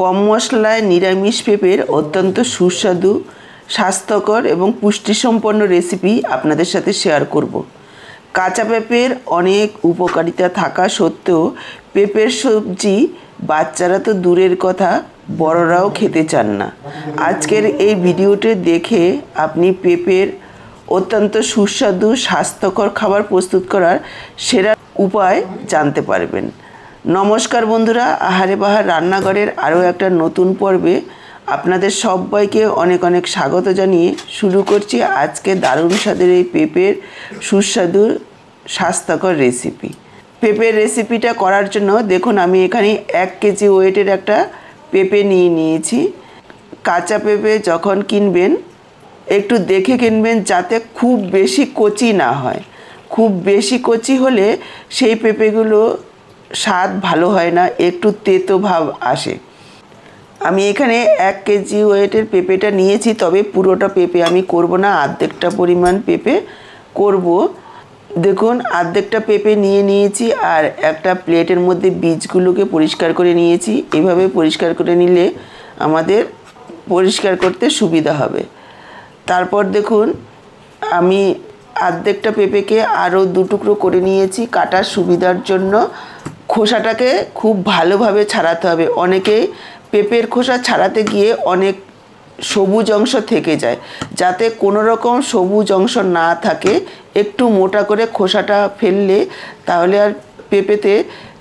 কম মশলায় নিরামিষ পেঁপের অত্যন্ত সুস্বাদু, স্বাস্থ্যকর এবং পুষ্টিসম্পন্ন রেসিপি আপনাদের সাথে শেয়ার করব। কাঁচা পেঁপের অনেক উপকারিতা থাকা সত্ত্বেও পেঁপের সবজি বাচ্চারা তো দূরের কথা, বড়রাও খেতে চান না। আজকের এই ভিডিওটি দেখে আপনি পেঁপের অত্যন্ত সুস্বাদু, স্বাস্থ্যকর খাবার প্রস্তুত করার সেরা উপায় জানতে পারবেন। নমস্কার বন্ধুরা, আহারে বাহার রান্নাঘরের আরও একটা নতুন পর্বে আপনাদের সবাইকে অনেক অনেক স্বাগত জানিয়ে শুরু করছি আজকে দারুণ স্বাদের এই পেঁপের সুস্বাদু স্বাস্থ্যকর রেসিপি। পেঁপের রেসিপিটা করার জন্য দেখুন আমি এখানে এক কেজি ওয়েটের একটা পেঁপে নিয়ে নিয়েছি। কাঁচা পেঁপে যখন কিনবেন, একটু দেখে কিনবেন যাতে খুব বেশি কচি না হয়। খুব বেশি কচি হলে সেই পেঁপেগুলো স্বাদ ভালো হয় না, একটু তেতো ভাব আসে। আমি এখানে এক কেজি ওয়েটের পেঁপেটা নিয়েছি, তবে পুরোটা পেঁপে আমি করব না, আর্ধেকটা পরিমাণ পেঁপে করব। দেখুন, আর্ধেকটা পেঁপে নিয়ে নিয়েছি আর একটা প্লেটের মধ্যে বীজগুলোকে পরিষ্কার করে নিয়েছি। এভাবে পরিষ্কার করে নিলে আমাদের পরিষ্কার করতে সুবিধা হবে। তারপর দেখুন, আমি আর্ধেকটা পেঁপেকে আরও দু টুকরো করে নিয়েছি কাটার সুবিধার জন্য। খোসাটাকে খুব ভালোভাবে ছাড়াতে হবে। অনেকেই পেঁপের খোসা ছাড়াতে গিয়ে অনেক সবুজ অংশ থেকে যায়। যাতে কোনো রকম সবুজ অংশ না থাকে, একটু মোটা করে খোসাটা ফেললে তাহলে আর পেঁপেতে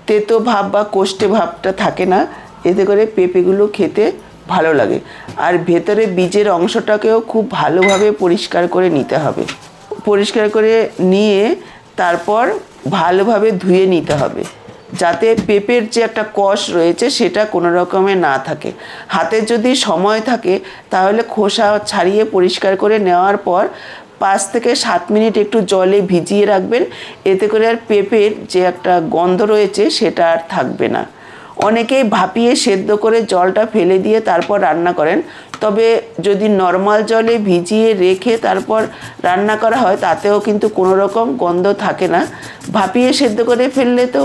তেতো ভাব বা কোষ্ঠে ভাবটা থাকে না। এতে করে পেঁপেগুলো খেতে ভালো লাগে। আর ভেতরে বীজের অংশটাকেও খুব ভালোভাবে পরিষ্কার করে নিতে হবে। পরিষ্কার করে নিয়ে তারপর ভালোভাবে ধুয়ে নিতে হবে। যাতে পেঁপের যে একটা কষ রয়েছে সেটা কোনো রকমে না থাকে। হাতে যদি সময় থাকে, তাহলে খোসা ছাড়িয়ে পরিষ্কার করে নেওয়ার পর পাঁচ থেকে সাত মিনিট একটু জলে ভিজিয়ে রাখবেন। এতে করে আর পেঁপের যে একটা গন্ধ রয়েছে সেটা আর থাকবে না। অনেকেই ভাপিয়ে সেদ্ধ করে জলটা ফেলে দিয়ে তারপর রান্না করেন। তবে যদি নর্মাল জলে ভিজিয়ে রেখে তারপর রান্না করা হয়, তাতেও কিন্তু কোনো রকম গন্ধ থাকে না। ভাপিয়ে সেদ্ধ করে ফেললে তো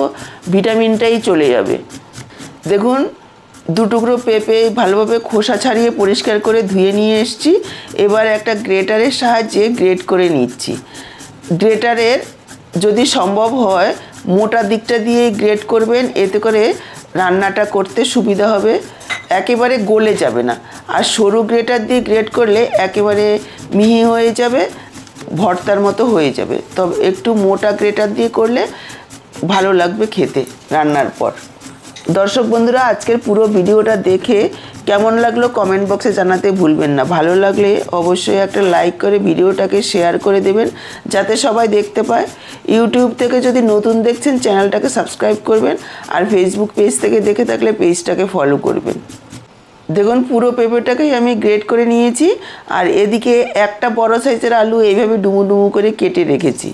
ভিটামিনটাই চলে যাবে। দেখুন, দু টুকরো পেঁপে ভালোভাবে খোসা ছাড়িয়ে পরিষ্কার করে ধুয়ে নিয়ে এসেছি। এবার একটা গ্রেটারের সাহায্যে গ্রেট করে নিচ্ছি। গ্রেটারের যদি সম্ভব হয়, মোটা দিকটা দিয়ে গ্রেট করবেন, এতে করে রান্নাটা করতে সুবিধা হবে। একেবারে গলে যাবে না। আর সরু গ্রেটার দিয়ে গ্রেট করলে একেবারে মিহি হয়ে যাবে, ভর্তার মতো হয়ে যাবে। তবে একটু মোটা গ্রেটার দিয়ে করলে ভালো লাগবে খেতে রান্নার পর। দর্শক বন্ধুরা, আজকের পুরো ভিডিওটা দেখে কেমন লাগল কমেন্ট বক্সে জানাতে ভুলবেন না। ভালো লাগলে অবশ্যই একটা লাইক করে ভিডিওটাকে শেয়ার করে দেবেন, যাতে সবাই দেখতে পায়। ইউটিউব থেকে যদি নতুন দেখছেন, চ্যানেলটাকে সাবস্ক্রাইব করবেন আর ফেসবুক পেজ থেকে দেখে থাকলে পেজটাকে ফলো করবেন। দেখুন, পুরো পেঁপেটাকেই আমি গ্রেট করে নিয়েছি, আর এদিকে একটা বড় সাইজের আলু এইভাবে ডুমু ডুমু করে কেটে রেখেছি।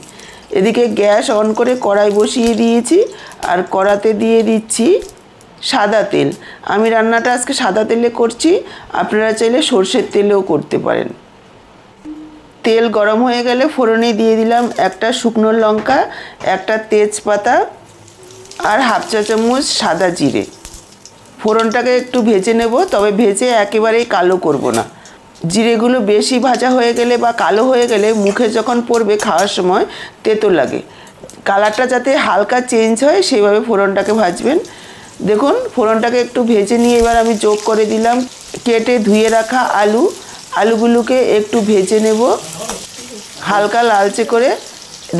এদিকে গ্যাস অন করে কড়াই বসিয়ে দিয়েছি, আর কড়াতে দিয়ে দিচ্ছি সাদা তেল। আমি রান্নাটা আজকে সাদা তেলে করছি, আপনারা চাইলে সর্ষের তেলেও করতে পারেন। তেল গরম হয়ে গেলে ফোড়নে দিয়ে দিলাম একটা শুকনো লঙ্কা, একটা তেজপাতা, আর হাফ চা চামচ সাদা জিরে। ফোড়নটাকে একটু ভেজে নেব, তবে ভেজে একেবারেই কালো করব না। জিরেগুলো বেশি ভাজা হয়ে গেলে বা কালো হয়ে গেলে মুখে যখন পড়বে খাওয়ার সময় তেতো লাগে। কালারটা যাতে হালকা চেঞ্জ হয়, সেইভাবে ফোড়নটাকে ভাজবেন। দেখুন, ফোড়নটাকে একটু ভেজে নিয়ে এবার আমি যোগ করে দিলাম। কেটে ধুয়ে রাখা আলু, আলুগুলোকে একটু ভেজে নেব। হালকা লালচে করে।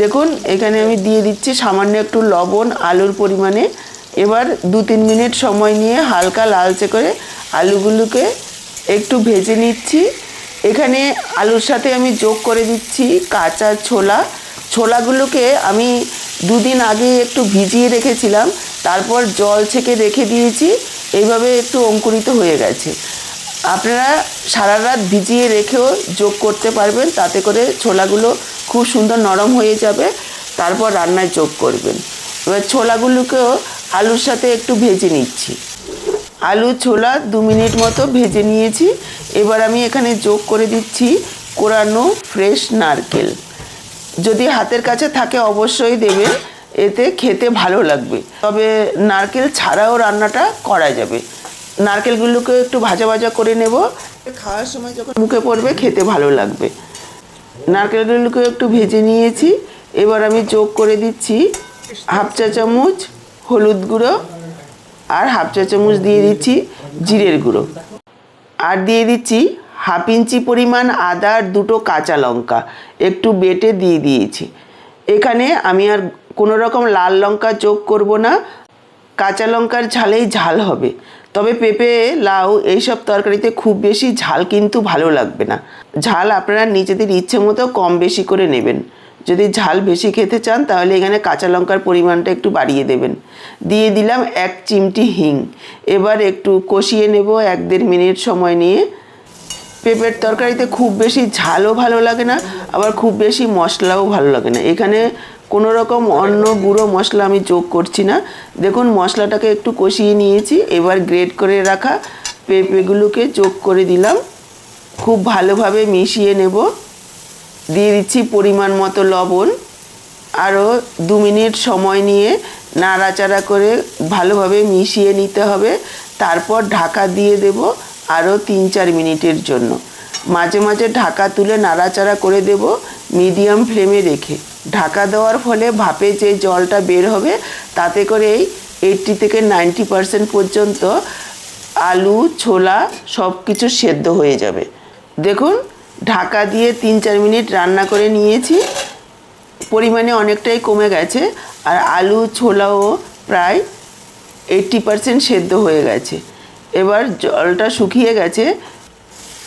দেখুন, এখানে আমি দিয়ে দিচ্ছি সামান্য একটু লবণ, আলুর পরিমাণে। এবার দু তিন মিনিট সময় নিয়ে হালকা লালচে করে আলুগুলোকে একটু ভেজে নিচ্ছি। এখানে আলুর সাথে আমি যোগ করে দিচ্ছি কাঁচা ছোলা। ছোলাগুলোকে আমি দুদিন আগে একটু ভিজিয়ে রেখেছিলাম, তারপর জল ছেঁকে রেখে দিয়েছি। এইভাবে একটু অঙ্কুরিত হয়ে গেছে। আপনারা সারা রাত ভিজিয়ে রেখেও যোগ করতে পারবেন, তাতে করে ছোলাগুলো খুব সুন্দর নরম হয়ে যাবে, তারপর রান্নায় যোগ করবেন। এবার ছোলাগুলোকেও আলুর সাথে একটু ভেজে নিচ্ছি। আলু ছোলা দু মিনিট মতো ভেজে নিয়েছি। এবার আমি এখানে যোগ করে দিচ্ছি কোরানো ফ্রেশ নারকেল। যদি হাতের কাছে থাকে অবশ্যই দেবেন, এতে খেতে ভালো লাগবে। তবে নারকেল ছাড়াও রান্নাটা করা যাবে। নারকেলগুলোকে একটু ভাজা ভাজা করে নেব। খাওয়ার সময় যখন মুখে পড়বে, খেতে ভালো লাগবে। নারকেলগুলোকে একটু ভেজে নিয়েছি। এবার আমি যোগ করে দিচ্ছি হাফ চা চামচ হলুদ গুঁড়ো আর হাফ চা চামচ দিয়ে দিচ্ছি জিরের গুঁড়ো। আর দিয়ে দিচ্ছি হাফ ইঞ্চি পরিমাণ আদা আর দুটো কাঁচা লঙ্কা। একটু বেটে দিয়ে দিয়েছি। এখানে আমি আর কোনো রকম লাল লঙ্কা যোগ করব না। কাঁচা লঙ্কার ঝালেই ঝাল হবে। তবে পেঁপে, লাউ এইসব তরকারিতে খুব বেশি ঝাল কিন্তু ভালো লাগবে না। ঝাল আপনারা নিজেদের ইচ্ছে মতো কম বেশি করে নেবেন। যদি ঝাল বেশি খেতে চান, তাহলে এখানে কাঁচা লঙ্কার পরিমাণটা একটু বাড়িয়ে দেবেন। দিয়ে দিলাম এক চিমটি হিং। এবার একটু কষিয়ে নেব এক দেড় মিনিট সময় নিয়ে। পেঁপের তরকারিতে খুব বেশি ঝালও ভালো লাগে না, আবার খুব বেশি মশলাও ভালো লাগে না। এখানে কোনো রকম অন্য গুঁড়ো মশলা আমি যোগ করছি না। দেখুন, মশলাটাকে একটু কষিয়ে নিয়েছি, এবার গ্রেট করে রাখা পেঁপেগুলোকে যোগ করে দিলাম। খুব ভালোভাবে মিশিয়ে নেব। দিয়ে দিচ্ছি পরিমাণ মতো লবণ। আরও দু মিনিট সময় নিয়ে নাড়াচাড়া করে ভালোভাবে মিশিয়ে নিতে হবে। তারপর ঢাকা দিয়ে দেব আরও তিন চার মিনিটের জন্য। মাঝে মাঝে ঢাকা তুলে নাড়াচাড়া করে দেব মিডিয়াম ফ্লেমে রেখে। ঢাকা দেওয়ার ফলে ভাপে যে জলটা বের হবে, তাতে করে এই এইটটি থেকে নাইনটি পারসেন্ট পর্যন্ত আলু, ছোলা সব কিছু সেদ্ধ হয়ে যাবে। দেখুন ঢাকা দিয়ে তিন, চার মিনিট রান্না করে নিয়েছি। পরিমাণে অনেকটাই কমে গেছে। আর আলু, ছোলাও প্রায় এইট্টি পারসেন্ট সেদ্ধ হয়ে গেছে। এবার জলটা শুকিয়ে গেছে।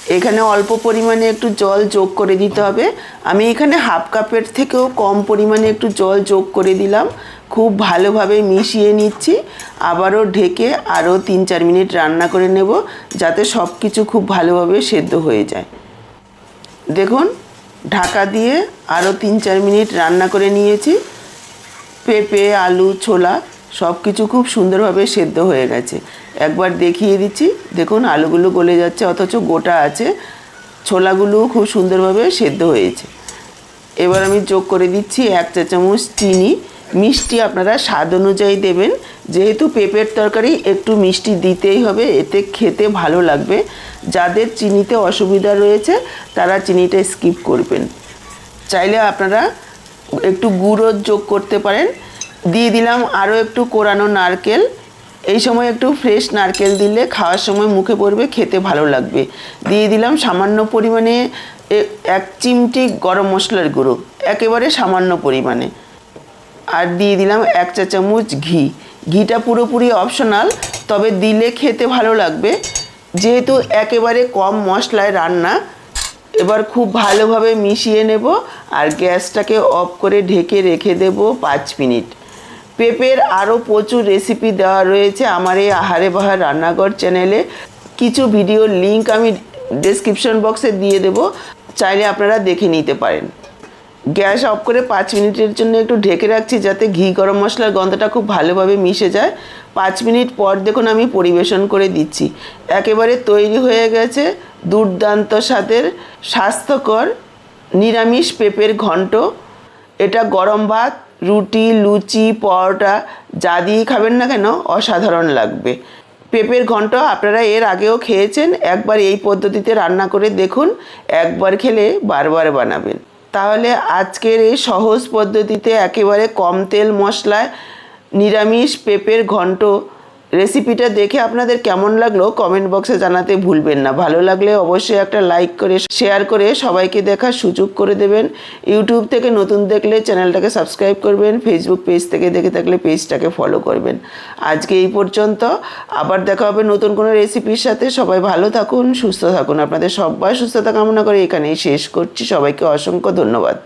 এখানে অল্প পরিমাণে একটু জল যোগ করে দিতে হবে। আমি এখানে হাফ কাপের থেকেও কম পরিমাণে একটু জল যোগ করে দিলাম। খুব ভালোভাবে মিশিয়ে নিচ্ছি। আবারও ঢেকে আরও তিন, চার মিনিট রান্না করে নেব, যাতে সব কিছু খুব ভালোভাবে সেদ্ধ হয়ে যায়। দেখুন, ঢাকা দিয়ে আরও তিন চার মিনিট রান্না করে নিয়েছি। পেঁপে, আলু, ছোলা সব কিছু খুব সুন্দরভাবে সেদ্ধ হয়ে গেছে। একবার দেখিয়ে দিচ্ছি। দেখুন, আলুগুলো গলে যাচ্ছে, অথচ গোটা আছে। ছোলাগুলোও খুব সুন্দরভাবে সেদ্ধ হয়েছে। এবার আমি যোগ করে দিচ্ছি এক চা চামচ চিনি। মিষ্টি আপনারা স্বাদ অনুযায়ী দেবেন। যেহেতু পেঁপের তরকারি একটু মিষ্টি দিতেই হবে, এতে খেতে ভালো লাগবে। যাদের চিনিতে অসুবিধা রয়েছে, তারা চিনিটা স্কিপ করবেন। চাইলে আপনারা একটু গুঁড়ো যোগ করতে পারেন। দিয়ে দিলাম আরও একটু কোরানো নারকেল। এই সময় একটু ফ্রেশ নারকেল দিলে খাওয়ার সময় মুখে পড়বে, খেতে ভালো লাগবে। দিয়ে দিলাম সামান্য পরিমাণে এক চিমটি গরম মশলার গুঁড়ো। একেবারে সামান্য পরিমাণে। আর দিয়ে দিলাম এক চা চামচ ঘি। ঘিটা পুরোপুরি অপশনাল তবে দিলে খেতে ভালো লাগবে। যেহেতু একেবারে কম মশলায় রান্না, এবার খুব ভালোভাবে মিশিয়ে নেব আর গ্যাসটাকে অফ করে ঢেকে রেখে দেব পাঁচ মিনিট। পেঁপের আরও প্রচুর রেসিপি দেওয়া রয়েছে আমার এই আহারে বাহার রান্নাঘর চ্যানেলে কিছু ভিডিওর লিংক আমি ডেসক্রিপশন বক্সে দিয়ে দেব, চাইলে আপনারা দেখে নিতে পারেন। গ্যাস অফ করে পাঁচ মিনিটের জন্য একটু ঢেকে রাখছি যাতে ঘি গরম মশলার গন্ধটা খুব ভালোভাবে মিশে যায়। পাঁচ মিনিট পর দেখুন আমি পরিবেশন করে দিচ্ছি। একেবারে তৈরি হয়ে গেছে দুর্দান্ত স্বাদের স্বাস্থ্যকর নিরামিষ পেঁপের ঘন্ট। এটা গরম ভাত, রুটি, লুচি, পরোটা, যা দিয়েই খাবেন না কেন, অসাধারণ লাগবে। পেঁপের ঘন্ট আপনারা এর আগেও খেয়েছেন, একবার এই পদ্ধতিতে রান্না করে দেখুন, একবার খেলে বারবার বানাবেন। তাহলে আজকের এই সহজ পদ্ধতিতে একেবারে কম তেল মশলায় নিরামিষ পেঁপের ঘন্ট রেসিপিটা দেখে আপনাদের কেমন লাগল কমেন্ট বক্সে জানাতে ভুলবেন না। ভালো লাগলে অবশ্যই একটা লাইক করে শেয়ার করে সবাইকে দেখার সুযোগ করে দেবেন। ইউটিউব থেকে নতুন দেখলে চ্যানেলটাকে সাবস্ক্রাইব করবেন ফেসবুক পেজ থেকে দেখে থাকলে পেজটাকে ফলো করবেন। আজকে এই পর্যন্ত, আবার দেখা হবে নতুন কোনো রেসিপির সাথে। সবাই ভালো থাকুন, সুস্থ থাকুন। আপনাদের সবাই সুস্থতা কামনা করে এখানেই শেষ করছি। সবাইকে অসংখ্য ধন্যবাদ।